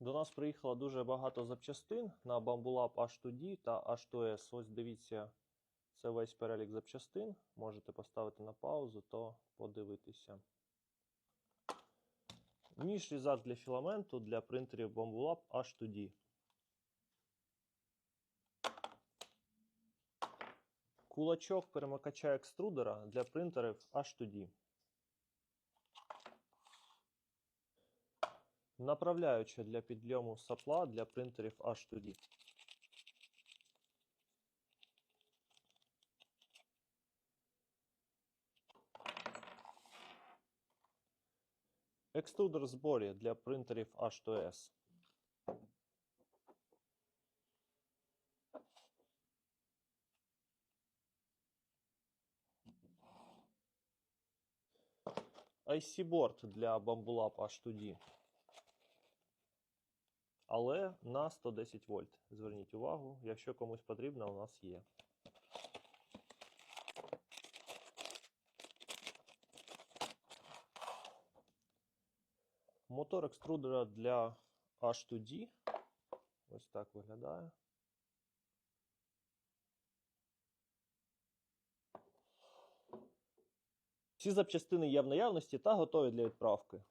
До нас приїхало дуже багато запчастин на Bambulab H2D та H2S. Ось дивіться, це весь перелік запчастин. Можете поставити на паузу, то подивитися. Ніж різак для філаменту для принтерів Bambulab H2D. Кулачок перемикача екструдера для принтерів H2D. Направляюча для підйому сапла для принтерів H2D. Екструдер зборі для принтерів H2S. IC-борд для Bambulab H2D. Але на 110 вольт. Зверніть увагу, якщо комусь потрібно, у нас є. Мотор екструдера для H2D. Ось так виглядає. Всі запчастини є в наявності та готові для відправки.